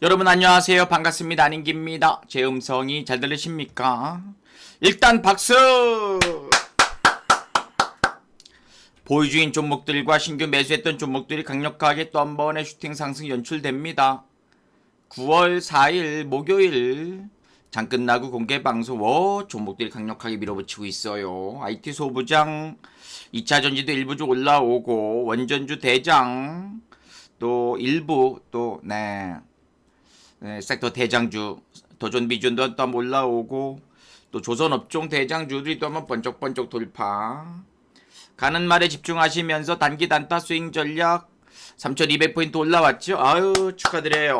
여러분 안녕하세요. 반갑습니다. 안인기입니다. 제 음성이 잘 들리십니까? 일단 박수! 보유주인 종목들과 신규 매수했던 종목들이 강력하게 또 한 번의 슈팅 상승 연출됩니다. 9월 4일 목요일 장 끝나고 공개 방송 워 종목들이 강력하게 밀어붙이고 있어요. IT 소부장 2차 전지도 일부 주 올라오고 원전주 대장 또 일부 또네 네, 섹터 대장주 도전 비준도 또 올라오고 또 조선 업종 대장주들이 또 한번 번쩍번쩍 돌파. 가는 말에 집중하시면서 단기 단타 스윙 전략 3200포인트 올라왔죠? 아유 축하드려요.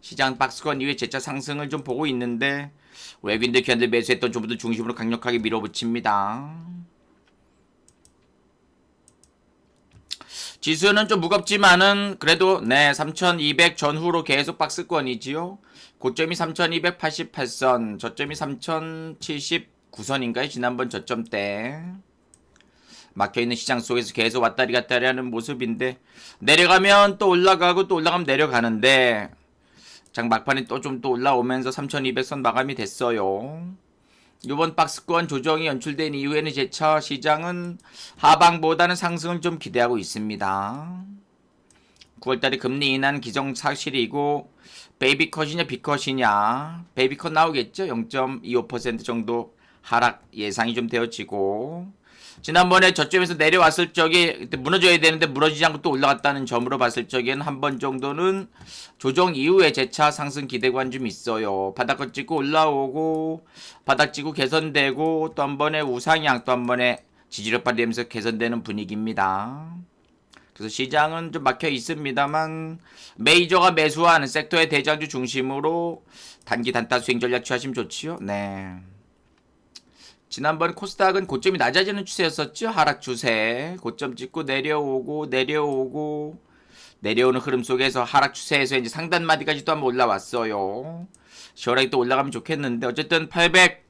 시장 박스권 이후에 재차 상승을 좀 보고 있는데 외국인들 기관들 매수했던 종목들 중심으로 강력하게 밀어붙입니다 지수는 좀 무겁지만은 그래도 네 3200 전후로 계속 박스권이지요. 고점이 3288선, 저점이 3079선인가요? 지난번 저점 때 막혀있는 시장 속에서 계속 왔다리 갔다리 하는 모습인데 내려가면 또 올라가고 또 올라가면 내려가는데 장 막판에 또 좀또 올라오면서 3200선 마감이 됐어요. 이번 박스권 조정이 연출된 이후에는 재차 시장은 하방보다는 상승을 좀 기대하고 있습니다. 9월달에 금리 인하는 기정사실이고 베이비컷이냐 비컷이냐. 베이비컷 나오겠죠? 0.25% 정도 하락 예상이 좀 되어지고 지난번에 저점에서 내려왔을 적에 무너져야 되는데 무너지지 않고 또 올라갔다는 점으로 봤을 적에는 한 번 정도는 조정 이후에 재차 상승 기대관 좀 있어요. 바닥을 찍고 올라오고 바닥 찍고 개선되고 또 한 번에 우상향 또 한 번에 지지력 발휘하면서 개선되는 분위기입니다. 그래서 시장은 좀 막혀 있습니다만 메이저가 매수하는 섹터의 대장주 중심으로 단기 단타 수행 전략 취하시면 좋지요. 네. 지난번 코스닥은 고점이 낮아지는 추세였었죠. 하락 추세. 고점 찍고 내려오고 내려오고 내려오는 흐름 속에서 하락 추세에서 이제 상단 마디까지 또 한번 올라왔어요. 시원하게 또 올라가면 좋겠는데 어쨌든 800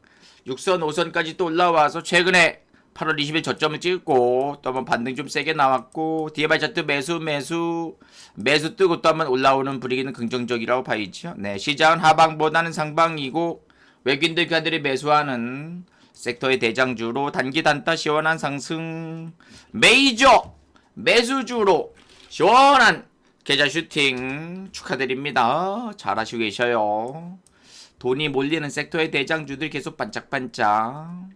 6선 5선까지 또 올라와서 최근에 8월 20일 저점을 찍고 또 한번 반등 좀 세게 나왔고 뒤에 발차트 매수 매수 매수 뜨고 또 한번 올라오는 분위기는 긍정적이라고 봐야죠. 네, 시장은 하방보다는 상방이고 외국인들 기관들이 매수하는 섹터의 대장주로 단기 단타 시원한 상승 메이저 매수주로 시원한 계좌 슈팅 축하드립니다. 잘하시고 계셔요. 돈이 몰리는 섹터의 대장주들 계속 반짝반짝.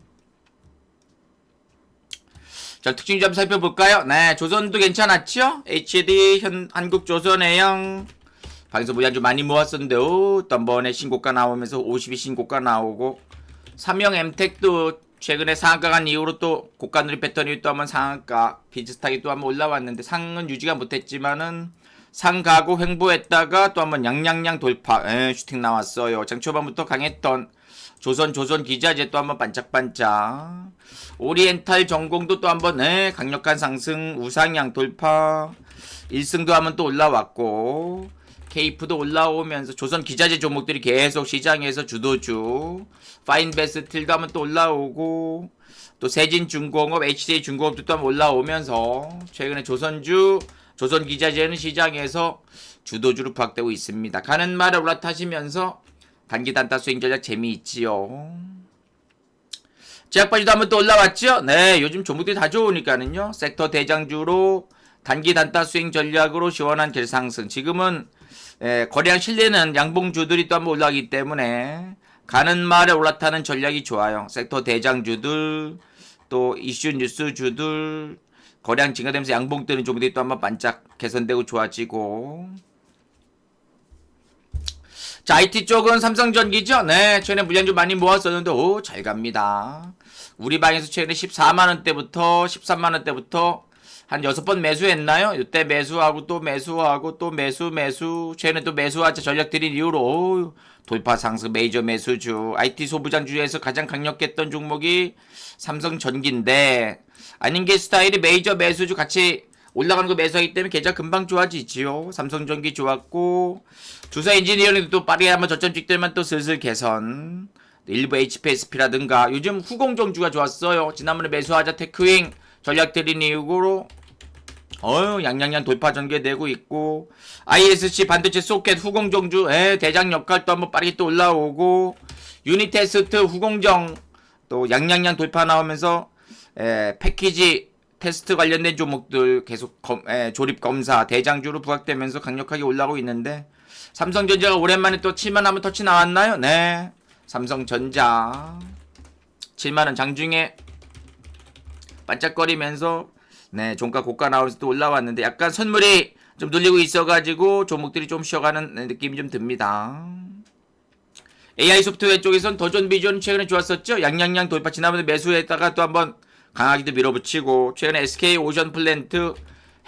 자, 특징 좀 살펴볼까요? 네, 조선도 괜찮았죠? HD, 현, 한국조선해양. 방에서 무장 좀 많이 모았었는데, 오, 또한 번에 신고가 나오면서 52 신고가 나오고, 삼형 엠텍도 최근에 상한가 간 이후로 또 고가 누리 패턴이 또 한번 상한가 비슷하게 또 한번 올라왔는데 상은 유지가 못했지만은 상 가고 횡보했다가 또 한번 양양양 돌파 에, 슈팅 나왔어요. 장 초반부터 강했던 조선 조선 기자재 또 한번 반짝반짝. 오리엔탈 전공도 또 한번 에, 강력한 상승 우상향 돌파. 1승도 한번 또 올라왔고 케이프도 올라오면서 조선 기자재 종목들이 계속 시장에서 주도주 파인베스틸도 한번 또 올라오고 또 세진중공업, HJ 중공업도 또 한번 올라오면서 최근에 조선주, 조선 기자재는 시장에서 주도주로 부각되고 있습니다. 가는 말에 올라타시면서 단기 단타 수익 전략 재미있지요. 제약바지도 한번 또 올라왔죠? 네, 요즘 종목들이 다 좋으니까는요. 섹터 대장주로 단기 단타 수익 전략으로 시원한 결상승. 지금은 예, 거래량 실리는 양봉주들이 또 한번 올라가기 때문에 가는 말에 올라타는 전략이 좋아요. 섹터 대장주들 또 이슈 뉴스주들 거래량 증가되면서 양봉 뜨는 종목들이 또 한번 반짝 개선되고 좋아지고 자 IT 쪽은 삼성전기죠. 네 최근에 물량 좀 많이 모았었는데 오 잘 갑니다. 우리 방에서 최근에 14만 원대부터 13만 원대부터 한 여섯 번 매수했나요? 이때 매수하고 또 매수하고 또 매수 매수 최근에 또 매수하자 전략 들인 이후로 오, 돌파 상승 메이저 매수주 IT 소부장주에서 가장 강력했던 종목이 삼성전기인데 아닌 게 스타일이 메이저 매수주 같이 올라가는 거 매수하기 때문에 계좌 금방 좋아지지요. 삼성전기 좋았고 주사 엔지니어링도 또 빠르게 한번 저점 찍들만 또 슬슬 개선. 일부 HPSP라든가 요즘 후공정주가 좋았어요. 지난번에 매수하자 테크윙 전략 들인 이후로 어유 양양양 돌파 전개되고 있고 ISC 반도체 소켓 후공정주 에, 대장 역할도 한번 빠르게 또 올라오고 유니테스트 후공정 또 양양양 돌파 나오면서 에, 패키지 테스트 관련된 종목들 계속 검, 에, 조립 검사 대장주로 부각되면서 강력하게 올라오고 있는데 삼성전자가 오랜만에 또 7만 한번 터치 나왔나요? 네 삼성전자 7만원 장중에 반짝거리면서 네 종가 고가 나오면서 또 올라왔는데 약간 선물이 좀 눌리고 있어가지고 종목들이 좀 쉬어가는 네, 느낌이 좀 듭니다. AI 소프트웨어 쪽에선 더존 비전 최근에 좋았었죠. 양양양 돌파 지난번에 매수했다가 또 한번 강하게도 밀어붙이고 최근에 SK 오션 플랜트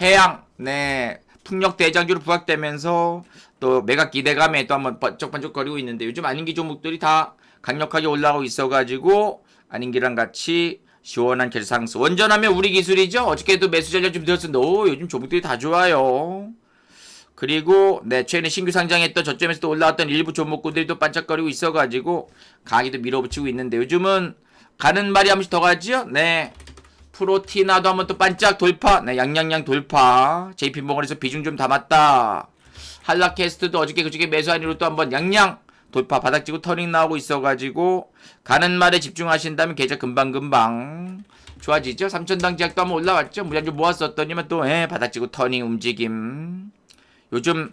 해양 네 풍력 대장주로 부각되면서 또 매각 기대감에 또 한번 번쩍번쩍거리고 있는데 요즘 아닌기 종목들이 다 강력하게 올라가고 있어가지고 아닌기랑 같이 시원한 결상수 원전하면 우리 기술이죠. 어저께도 매수 전략 좀 들었었는데 오 요즘 종목들이 다 좋아요. 그리고 네 최근에 신규 상장했던 저점에서 또 올라왔던 일부 종목군들이 또 반짝거리고 있어가지고 강하게도 밀어붙이고 있는데 요즘은 가는 말이 한 번씩 더 가지요. 네 프로티나도 한번 또 반짝 돌파. 네 양양양 돌파. JP모건에서 비중 좀 담았다. 한라캐스트도 어저께 그저께 매수한 이후로 또 한번 양양 돌파 바닥지고 터닝 나오고 있어가지고 가는 말에 집중하신다면 계좌 금방금방 좋아지죠. 삼천당 제약도 한번 올라왔죠. 무장좀 모았었더니만 또 예, 바닥지고 터닝 움직임. 요즘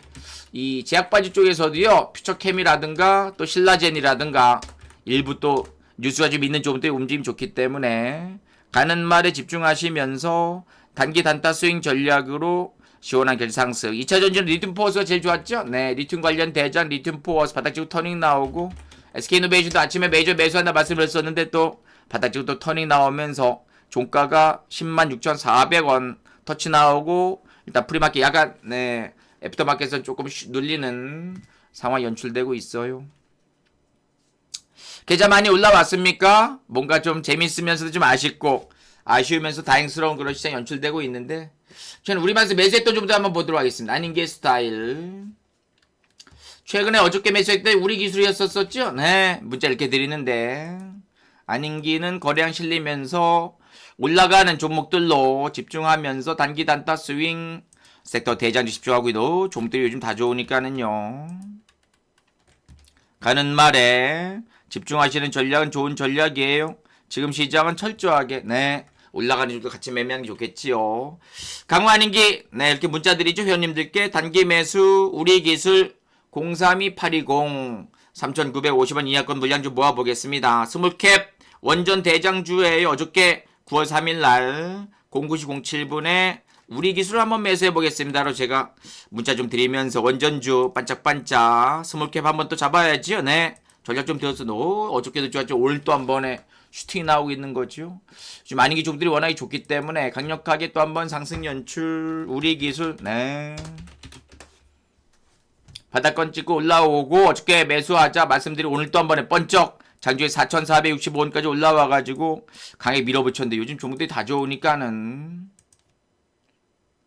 이 제약바지 쪽에서도요 퓨처캠이라든가 또 신라젠이라든가 일부 또 뉴스가 좀 있는 종목들이 움직임 좋기 때문에 가는 말에 집중하시면서 단기 단타 스윙 전략으로 시원한 결상승 2차 전지는 리튬 포워스가 제일 좋았죠 네 리튬 관련 대장 리튬 포워스 바닥지고 터닝 나오고 SK이노베이션도 아침에 메이저 매수한다 말씀드렸었는데 또 바닥지고 또 터닝 나오면서 종가가 10만 6,400원 터치 나오고 일단 프리마켓 약간 네 애프터마켓에서 조금 쉬- 눌리는 상황 연출되고 있어요. 계좌 많이 올라왔습니까? 뭔가 좀 재밌으면서도 좀 아쉽고 아쉬우면서 다행스러운 그런 시장 연출되고 있는데 저는 우리만에서 매수했던 좀더 한번 보도록 하겠습니다. 아닌 게 스타일 최근에 어저께 매수했던 우리 기술이었었죠? 네 문자 이렇게 드리는데 아닌기는 거래량 실리면서 올라가는 종목들로 집중하면서 단기 단타 스윙 섹터 대장주 집중하고 있도 종목들이 요즘 다 좋으니까는요. 가는 말에 집중하시는 전략은 좋은 전략이에요. 지금 시장은 철저하게 네 올라가는 종도 같이 매매하는 게 좋겠지요. 아닌기 네 이렇게 문자드리죠 회원님들께 단기 매수 우리 기술 032820 3950원 이하권 물량 좀 모아보겠습니다. 스몰캡 원전 대장주에 어저께 9월 3일 날 09시 07분에 우리 기술 한번 매수해 보겠습니다 로 제가 문자 좀 드리면서 원전주 반짝반짝 스몰캡 한번 또 잡아야지요. 네. 전략 좀너 어저께도 좋았죠. 오늘 또 한 번에 슈팅이 나오고 있는 거죠. 지금 아닌 기종들이 워낙에 좋기 때문에 강력하게 또 한번 상승 연출 우리 기술 네. 바닥권 찍고 올라오고 어저께 매수하자 말씀드린 오늘 또 한 번에 번쩍 장주에 4,465원까지 올라와가지고 강에 밀어붙였는데 요즘 종목들이 다 좋으니까는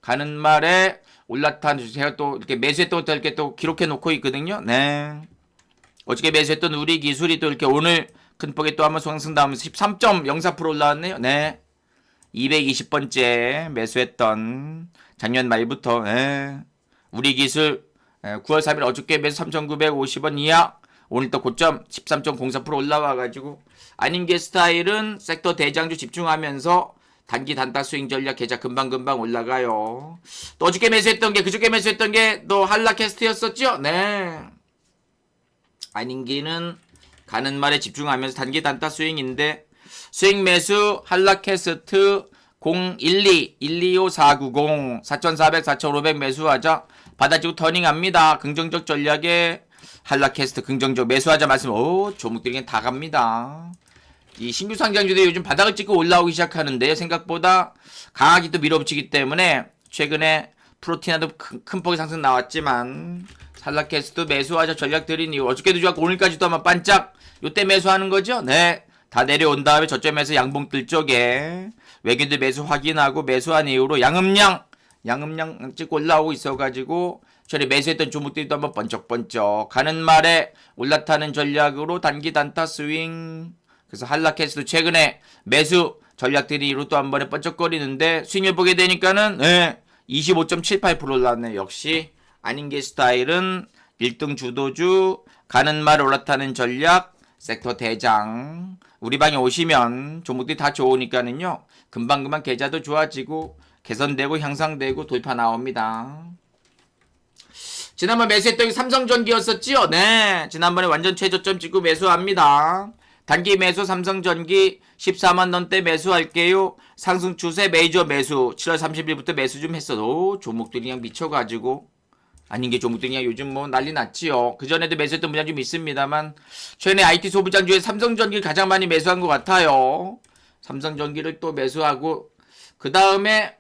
가는 말에 올라탄 제가 또 이렇게 매수했던 것도 이렇게 또 기록해 놓고 있거든요. 네. 어저께 매수했던 우리 기술이 또 이렇게 오늘 큰 폭에 또 한번 상승 나오면서 13.04% 올라왔네요. 네. 220번째 매수했던 작년 말부터 네. 우리 기술 예, 9월 3일 어저께 매수 3,950원 이하 오늘 또 고점 13.04% 올라와가지고 아닌 게 스타일은 섹터 대장주 집중하면서 단기 단타 스윙 전략 계좌 금방금방 올라가요. 또 어저께 매수했던 게 그저께 매수했던 게 또 한라캐스트였었죠? 네. 아닌 기는 가는 말에 집중하면서 단기 단타 스윙인데 스윙 매수 한라캐스트 012 125 490 4400 4500 매수하자 받아지고 터닝합니다. 긍정적 전략에 한라캐스트 긍정적 매수하자 말씀 오 그냥 다 갑니다. 이 신규 상장주들이 요즘 바닥을 찍고 올라오기 시작하는데 생각보다 강하게 또 밀어붙이기 때문에 최근에 프로티나도 큰, 큰 폭의 상승 나왔지만 살라캐스트 매수하자 전략 드린 이후 어저께도 좋았고 오늘까지도 아마 반짝 요때 매수하는 거죠? 네. 다 내려온 다음에 저점에서 양봉들 쪽에 외견들 매수 확인하고 매수한 이후로 양음량 양음량 찍고 올라오고 있어가지고 전에 매수했던 종목들도 한번 번쩍번쩍 가는 말에 올라타는 전략으로 단기 단타 스윙 그래서 한라캐스도 최근에 매수 전략들이 이로 또 한 번에 번쩍거리는데 스윙을 보게 되니까는 네, 25.78% 올랐네. 역시 아닌 게 스타일은 1등 주도주 가는 말 올라타는 전략 섹터 대장 우리 방에 오시면 종목들이 다 좋으니까는요. 금방금방 계좌도 좋아지고 개선되고 향상되고 돌파 나옵니다. 지난번 매수했던 게 삼성전기였었지요? 네. 지난번에 완전 최저점 찍고 매수합니다. 단기 매수 삼성전기 14만 원대 매수할게요. 상승 추세 메이저 매수 7월 30일부터 매수 좀 했어도 종목들이 그냥 미쳐가지고 아닌 게 종목들이 그냥 요즘 뭐 난리 났지요. 그 전에도 매수했던 분야 좀 있습니다만 최근에 IT 소비장 중에 삼성전기를 가장 많이 매수한 것 같아요. 삼성전기를 또 매수하고 그 다음에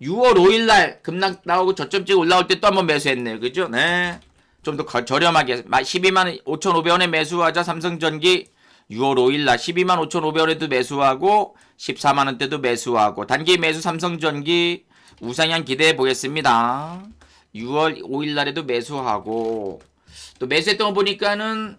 6월 5일 날 급락 나오고 저점찍 올라올 때 또 한번 매수했네요. 그죠? 네. 좀 더 저렴하게 12만 5,500원에 매수하자 삼성전기 6월 5일 날 12만 5,500원에도 매수하고 14만 원대도 매수하고 단기 매수 삼성전기 우상향 기대해 보겠습니다. 6월 5일 날에도 매수하고 또 매수했던 거 보니까는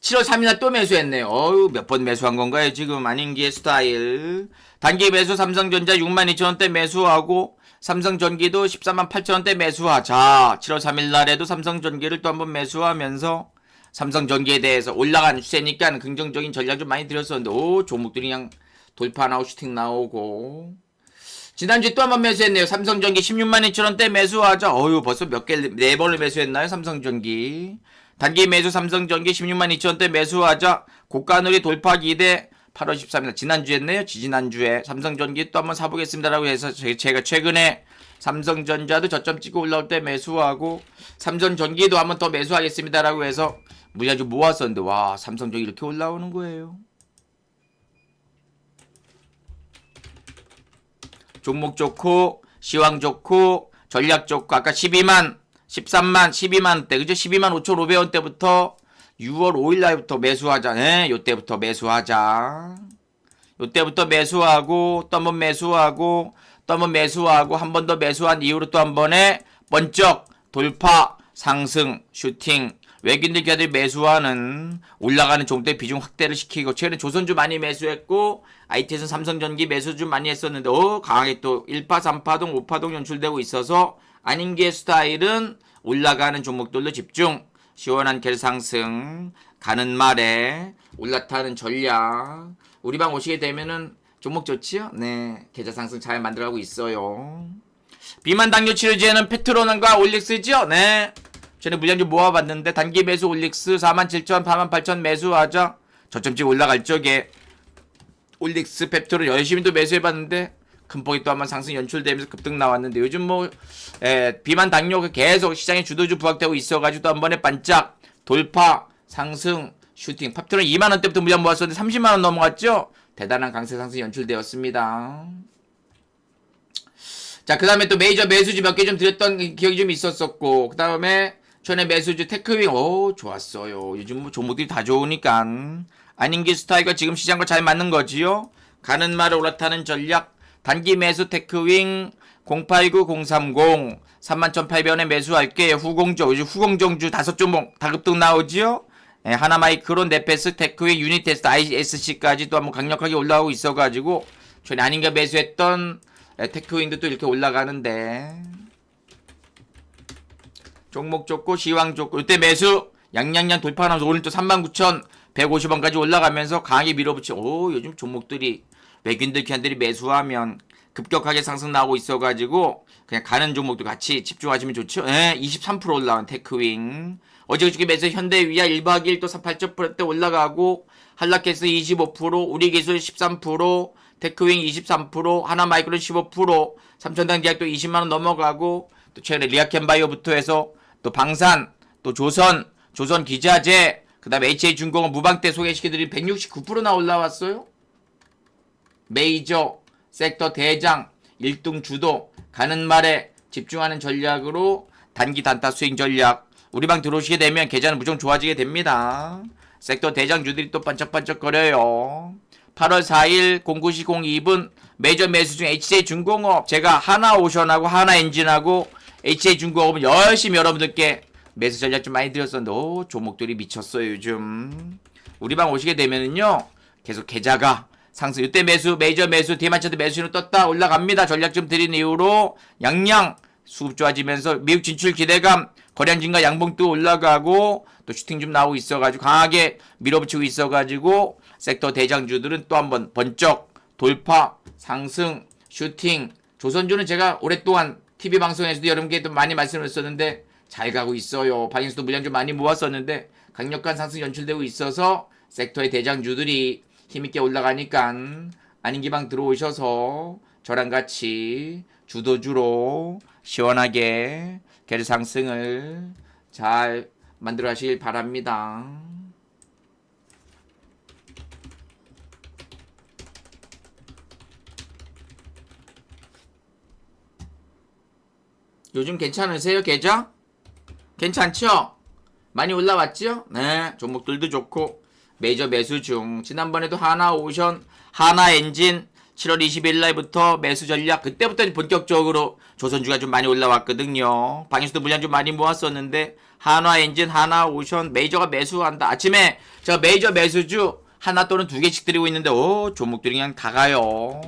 7월 3일 날 또 매수했네요. 어유 몇 번 매수한 건가요? 지금 아닌기의 스타일. 단기 매수 삼성전자 62,000원대 매수하고 삼성전기도 14만 8천원대 매수하자. 7월 3일 날에도 삼성전기를 또 한번 매수하면서 삼성전기에 대해서 올라가는 추세니까 긍정적인 전략 좀 많이 드렸었는데 오 종목들이 그냥 돌파 나오고 슈팅 나오고 지난주에 또 한 번 매수했네요. 삼성전기 16만 2천원대 매수하자. 어유 벌써 몇 개, 네 번을 매수했나요? 삼성전기. 단기 매수 삼성전기 16만 2천원대 매수하자. 고가누리 돌파 기대 8월 13일 지난주에 했네요. 지지난주에 삼성전기 또 한번 사보겠습니다라고 해서 제- 제가 최근에 삼성전자도 저점 찍고 올라올 때 매수하고 삼성전기도 한번 더 매수하겠습니다라고 해서 좀 모았었는데 와 삼성전기 이렇게 올라오는 거예요. 종목 좋고 시황 좋고 전략 좋고 아까 12만 13만 12만 대 그죠 12만 5,500원 때부터 6월 5일 날부터 매수하자. 네 요때부터 매수하자. 요때부터 매수하고 또 한 번 매수하고 또 한 번 매수하고 한 번 더 매수한 이후로 또 한 번에 번쩍 돌파 상승 슈팅. 외국인들 기관들이 매수하는 올라가는 종대 비중 확대를 시키고 최근에 조선주 많이 매수했고 IT에서 삼성전기 매수 좀 많이 했었는데 어 강하게 또 1파 3파동 5파동 연출되고 있어서 아닌 게 스타일은 올라가는 종목들로 집중 시원한 갤상승 가는 말에 올라타는 전략 우리 방 오시게 되면은 종목 좋지요? 네 계좌 상승 잘 만들어가고 있어요 비만 당뇨 치료제는 페트로난과 올릭스죠? 네 전에 물량 좀 모아봤는데 단기 매수 올릭스 47,000, 48,000 매수하자 저점찍 올라갈 적에 올릭스 펩토를 열심히 또 매수해봤는데 큰 폭이 또 한 번 상승 연출되면서 급등 나왔는데 요즘 뭐 에, 비만 당뇨가 계속 시장에 주도주 부각되고 있어가지고 또 한 번에 반짝 돌파 상승 슈팅 펩토는 2만 원대부터 물량 모았었는데 30만 원 넘어갔죠 대단한 강세 상승 연출되었습니다. 자, 그 다음에 또 메이저 매수주 몇 개 좀 드렸던 기억이 좀 있었었고, 그 다음에 전에 매수주 테크윙, 오, 좋았어요. 요즘 뭐 종목들이 다 좋으니까. 아닌기 스타일과 지금 시장과 잘 맞는 거지요? 가는 말에 올라타는 전략, 단기 매수 테크윙, 089030, 31,800원에 매수할게요. 후공정, 요즘 후공정주 다섯 종목 다급등 나오지요? 예, 하나마이크론, 네페스, 테크윙, 유니테스트, ISC까지 또 한번 강력하게 올라오고 있어가지고, 전에 아닌가 매수했던 예, 테크윙도 또 이렇게 올라가는데 종목 좋고 시황 좋고 이때 매수 양양양 돌파하면서 오늘 또 39,150원까지 올라가면서 강하게 밀어붙이 오 요즘 종목들이 외국인들 기관들이 매수하면 급격하게 상승 나오고 있어가지고 그냥 가는 종목도 같이 집중하시면 좋죠. 예, 23% 올라온 테크윙 어제 그저께 매수 현대위아 1박 2일 또 8.8%대 올라가고 한라캐스 25% 우리기술 13% 테크윙 23%, 하나마이크론 15%, 삼천당 계약도 20만원 넘어가고, 또 최근에 리아켄바이오부터 해서, 또 방산, 또 조선, 조선 기자재, 그 다음에 HA중공업 무방때 소개시켜드린 169%나 올라왔어요? 메이저, 섹터 대장, 1등 주도, 가는 말에 집중하는 전략으로 단기 단타 수익 전략, 우리 방 들어오시게 되면 계좌는 무조건 좋아지게 됩니다. 섹터 대장 주들이 또 반짝반짝거려요. 8월 4일 09시 02분 메이저 매수 중 HJ중공업 제가 하나 오션하고 하나 엔진하고 HJ중공업은 열심히 여러분들께 매수 전략 좀 많이 드렸었는데 오, 종목들이 미쳤어요 요즘 우리 방 오시게 되면은요 계속 계좌가 상승. 이때 매수, 메이저 매수, 디마차트 매수는 떴다 올라갑니다. 전략 좀 드린 이후로 양양 수급 좋아지면서 미국 진출 기대감, 거래량 증가 양봉 또 올라가고 또 슈팅 좀 나오고 있어가지고 강하게 밀어붙이고 있어가지고 섹터 대장주들은 또 한번 번쩍 돌파, 상승, 슈팅. 조선주는 제가 오랫동안 TV 방송에서도 여러분께 도 많이 말씀드렸었는데 잘 가고 있어요. 방에서도 물량 좀 많이 모았었는데 강력한 상승 연출되고 있어서 섹터의 대장주들이 힘있게 올라가니까 아닌 기방 들어오셔서 저랑 같이 주도주로 시원하게 계속 상승을 잘 만들어 가시길 바랍니다. 요즘 괜찮으세요, 계좌? 괜찮죠? 많이 올라왔죠? 네, 종목들도 좋고 메이저 매수 중. 지난번에도 하나 오션, 하나 엔진 7월 20일 날부터 매수 전략 그때부터 본격적으로 조선주가 좀 많이 올라왔거든요. 방에서도 물량 좀 많이 모았었는데 하나 엔진, 하나 오션, 메이저가 매수한다. 아침에 저 메이저 매수주 하나 또는 두 개씩 드리고 있는데 오 종목들이 그냥 다 가요.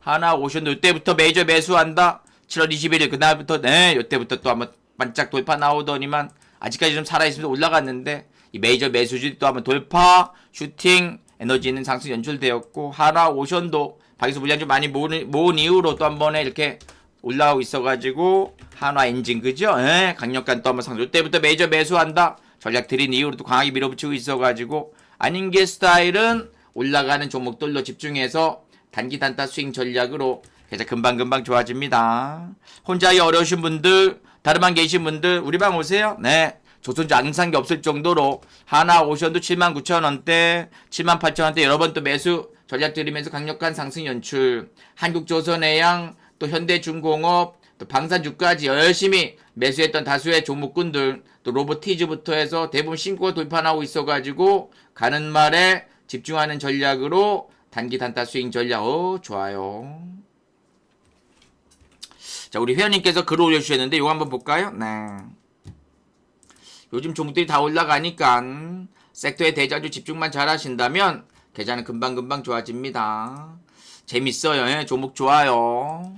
하나 오션도 이때부터 메이저 매수한다. 7월 21일 그날부터 네 이때부터 또 한번 반짝 돌파 나오더니만 아직까지 좀 살아있으면서 올라갔는데 이 메이저 매수주 또 한번 돌파 슈팅 에너지는 상승 연출되었고 하나 오션도 밖에서 물량 좀 많이 모은, 모은 이후로 또 한 번에 이렇게 올라오고 있어가지고 한화 엔진 그죠? 예, 강력한 또 한번 상승 이때부터 메이저 매수한다 전략 드린 이후로 또 강하게 밀어붙이고 있어가지고 아닌 게 스타일은 올라가는 종목들로 집중해서 단기 단타 스윙 전략으로 그래서 금방금방 좋아집니다. 혼자이 어려우신 분들, 다른 방 계신 분들, 우리 방 오세요. 네. 조선주 앙상이 없을 정도로 하나 오션도 79,000원대, 78,000원대 여러 번 또 매수 전략 들이면서 강력한 상승 연출. 한국조선해양, 또 현대중공업, 또 방산주까지 열심히 매수했던 다수의 종목군들, 또 로보티즈부터 해서 대부분 신고가 돌파하고 있어가지고 가는 말에 집중하는 전략으로 단기 단타 스윙 전략, 어, 좋아요. 자, 우리 회원님께서 글 올려주셨는데, 이거 한번 볼까요? 네. 요즘 종목들이 다 올라가니까, 섹터의 대자주 집중만 잘 하신다면, 계좌는 금방금방 좋아집니다. 재밌어요. 예, 종목 좋아요.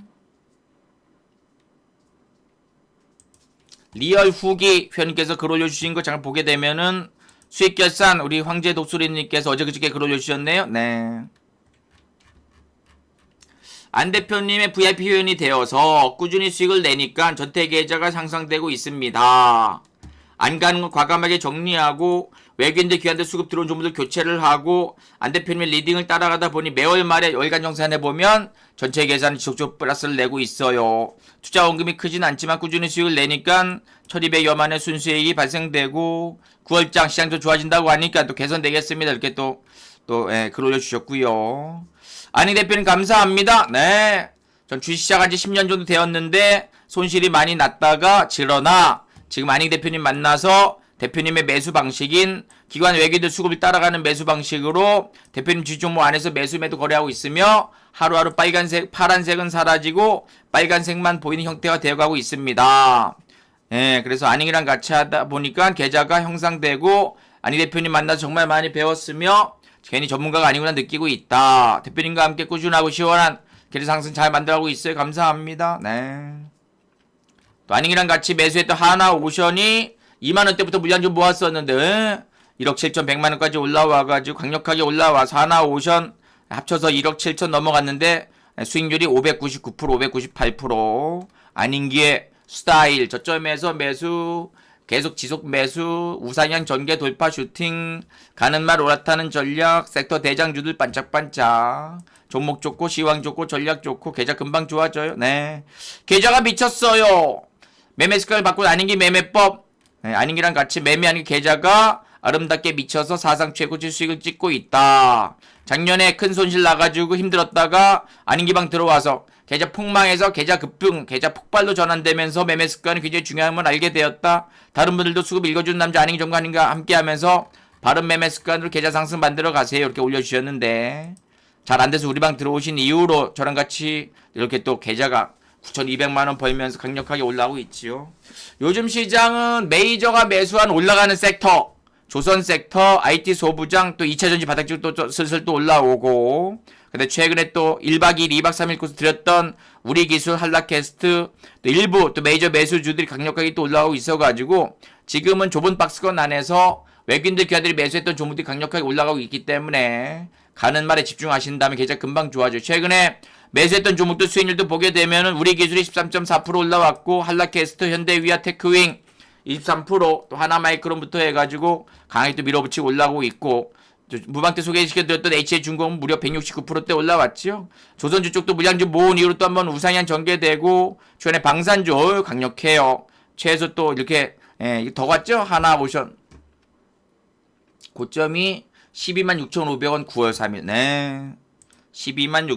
리얼 후기 회원님께서 글 올려주신 거 잘 보게 되면은, 수익 결산, 우리 황제 독수리님께서 어제 그저께 글 올려주셨네요. 네. 안 대표님의 VIP 회원이 되어서 꾸준히 수익을 내니까 전태계좌가 상승되고 있습니다. 안 가는 거 과감하게 정리하고 외국인들 귀한테 수급 들어온 종목들 교체를 하고 안 대표님의 리딩을 따라가다 보니 매월 말에 월간 정산해 보면 전체 계산 지속적으로 플러스를 내고 있어요. 투자 원금이 크진 않지만 꾸준히 수익을 내니까 1200여만의 순수익이 발생되고 9월장 시장도 좋아진다고 하니까 또 개선되겠습니다. 이렇게 또 또 예, 글 올려주셨고요. 아니 대표님 감사합니다. 네. 전 주식 시작한 지 10년 정도 되었는데 손실이 많이 났다가 질어나 지금 안익 대표님 만나서 대표님의 매수 방식인 기관 외계들 수급을 따라가는 매수 방식으로 대표님 주종목 안에서 매수 매도 거래하고 있으며 하루하루 빨간색, 파란색은 사라지고 빨간색만 보이는 형태가 되어가고 있습니다. 예, 그래서 안익이랑 같이 하다 보니까 계좌가 형성되고 안익 대표님 만나서 정말 많이 배웠으며 괜히 전문가가 아니구나 느끼고 있다. 대표님과 함께 꾸준하고 시원한 계좌 상승 잘 만들어가고 있어요. 감사합니다. 네. 또 안익이랑 같이 매수했던 하나 오션이 2만원대부터 물량 좀 모았었는데 1억 7천 100만원까지 올라와가지고 강력하게 올라와서 하나 오션 합쳐서 1억 7천 넘어갔는데 수익률이 599% 598% 아닌기에 스타일 저점에서 매수 계속 지속 매수 우상향 전개 돌파 슈팅 가는 말 올라타는 전략 섹터 대장주들 반짝반짝. 종목 좋고 시황 좋고 전략 좋고 계좌 금방 좋아져요. 네. 계좌가 미쳤어요 매매 습관을 바꾼 아닌기 매매법 네, 아닌기랑 같이 매매하는 계좌가 아름답게 미쳐서 사상 최고치 수익을 찍고 있다. 작년에 큰 손실 나가지고 힘들었다가 아닌기방 들어와서 계좌 폭망해서 계좌 급등, 계좌 폭발로 전환되면서 매매 습관이 굉장히 중요함을 알게 되었다. 다른 분들도 수급 읽어주는 남자 아닌기 정관님과 함께하면서 바른 매매 습관으로 계좌 상승 만들어 가세요. 이렇게 올려주셨는데 잘 안 돼서 우리 방 들어오신 이후로 저랑 같이 이렇게 또 계좌가 9,200만 원 벌면서 강력하게 올라오고 있지요. 요즘 시장은 메이저가 매수한 올라가는 섹터 조선 섹터, IT 소부장, 또 2차 전지 바닥지로 또, 또 슬슬 또 올라오고, 근데 최근에 또 1박 2일, 2박 3일 코스 드렸던 우리 기술 한라캐스트, 또 일부 또 메이저 매수주들이 강력하게 또 올라오고 있어가지고, 지금은 좁은 박스권 안에서 외국인들 기관들이 매수했던 종목들이 강력하게 올라가고 있기 때문에, 가는 말에 집중하신다면 계좌 금방 좋아져. 최근에 매수했던 종목들 수익률도 보게 되면은 우리 기술이 13.4% 올라왔고, 한라캐스트, 현대위아, 테크윙, 23%, 또 하나마이크론부터 해가지고 강하게 또 밀어붙이고 올라오고 있고 저 무방 때 소개시켜드렸던 HA중공은 무려 169%대 올라왔죠. 조선주 쪽도 물량주 모은 이후로 또 한번 우상향 전개되고 최근에 방산주 강력해요. 최소 또 이렇게 예, 더 갔죠? 하나 오션 고점이 12만 6,500원 9월 3일 네 12만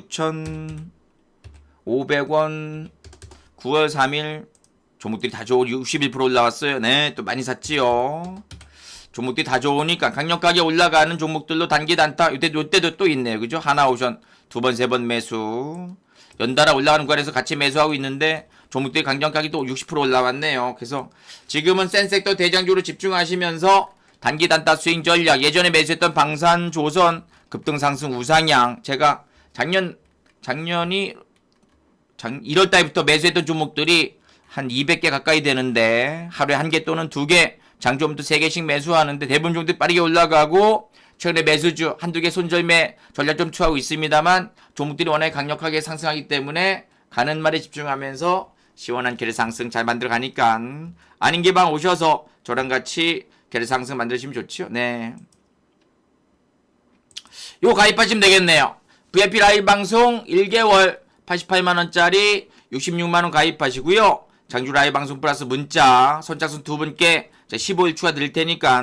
6,500원 9월 3일 종목들이 다 좋고 61% 올라왔어요. 네, 또 많이 샀지요. 종목들이 다 좋으니까 강력하게 올라가는 종목들로 단기 단타 이때 이때도 또 있네요. 그죠? 하나 오션 두 번 세번 매수. 연달아 올라가는 구간에서 같이 매수하고 있는데 종목들이 또60% 올라왔네요. 그래서 지금은 센 섹터 대장주로 집중하시면서 단기 단타 스윙 전략. 예전에 매수했던 방산 조선 급등 상승 우상향. 제가 작년 작년이 작 1월 달부터 매수했던 종목들이 한 200개 가까이 되는데 하루에 한 개 또는 두 개, 장조부터 세 개씩 매수하는데 대부분 종들이 빠르게 올라가고 최근에 매수주 한두 개 손절매 전략 좀 취하고 있습니다만 종목들이 워낙에 강력하게 상승하기 때문에 가는 말에 집중하면서 시원한 계례 상승 잘 만들어 가니까. 아닌 개방 오셔서 저랑 같이 계례 상승 만드시면 좋죠. 네. 요 가입하시면 되겠네요. VIP 라이브 방송 1개월 88만원짜리 66만원 가입하시고요. 장주 라이브 방송 플러스 문자 선착순 두 분께 15일 추가 드릴 테니까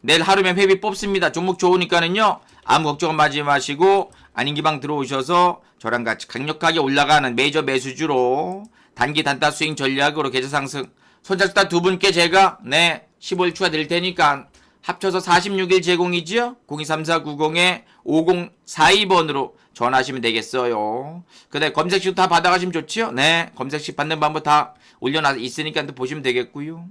내일 하루면 회비 뽑습니다. 종목 좋으니까는요. 아무 걱정 하지 마시고 아닌 기방 들어오셔서 저랑 같이 강력하게 올라가는 메이저 매수주로 단기 단타 스윙 전략으로 계좌 상승 선착순 두 분께 제가 네 15일 추가 드릴 테니까 합쳐서 46일 제공이지요. 023490에 5042번으로 전화하시면 되겠어요. 근데 검색식 다 받아가시면 좋지요? 네, 검색식 받는 방법 다 올려놔 있으니까 또 보시면 되겠고요.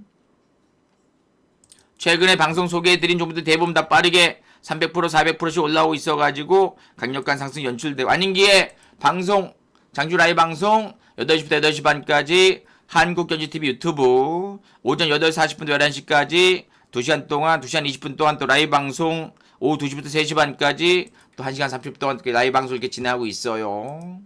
최근에 방송 소개해드린 종목들 대부분 다 빠르게 300% 400%씩 올라오고 있어가지고 강력한 상승 연출되고 아닌 기에 방송 장주 라이브 방송 8시부터 8시 반까지 한국경제TV 유튜브 오전 8시 40분부터 11시까지 2시간 동안 2시간 20분 동안 또 라이브 방송 오후 2시부터 3시 반까지 또 1시간 30분 동안 라이브 방송 이렇게 진행하고 있어요.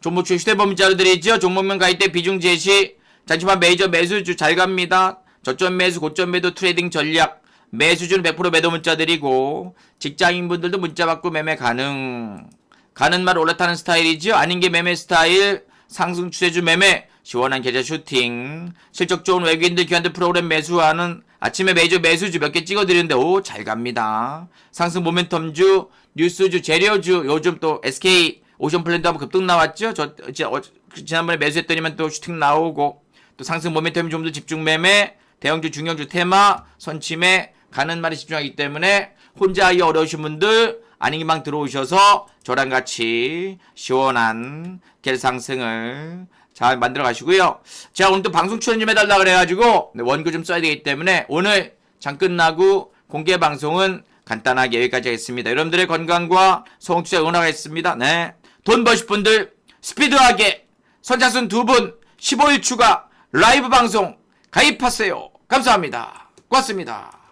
종목주 휴대폰 문자로 드리죠. 종목명 가입 때 비중 제시 잠시만 메이저 매수주 잘 갑니다. 저점 매수 고점 매도 트레이딩 전략 매수주는 100% 매도 문자 드리고 직장인분들도 문자 받고 매매 가능 가는 말 올라타는 스타일이죠. 아닌 게 매매 스타일 상승 추세주 매매 시원한 계좌 슈팅 실적 좋은 외국인들 기관들 프로그램 매수하는 아침에 메이저 매수주 몇 개 찍어드리는데 오 잘 갑니다. 상승 모멘텀주 뉴스주 재료주 요즘 또 SK 오션 플랜도 한번 급등 나왔죠. 저 지- 어, 지난번에 매수했더니만 또 슈팅 나오고 또 상승 모멘텀이 좀더 집중 매매 대형주 중형주 테마 선침에 가는 말에 집중하기 때문에 혼자 하기 어려우신 분들 아닌기방 들어오셔서 저랑 같이 시원한 갤 상승을 잘 만들어 가시고요. 제가 오늘 또 방송 출연 좀 해달라 그래가지고 네, 원고 좀 써야 되기 때문에 오늘 장 끝나고 공개 방송은 간단하게 여기까지 하겠습니다. 여러분들의 건강과 성취에 응원하겠습니다. 네. 돈 버실 분들 스피드하게 선착순 두 분 15일 추가 라이브 방송 가입하세요. 감사합니다. 고맙습니다.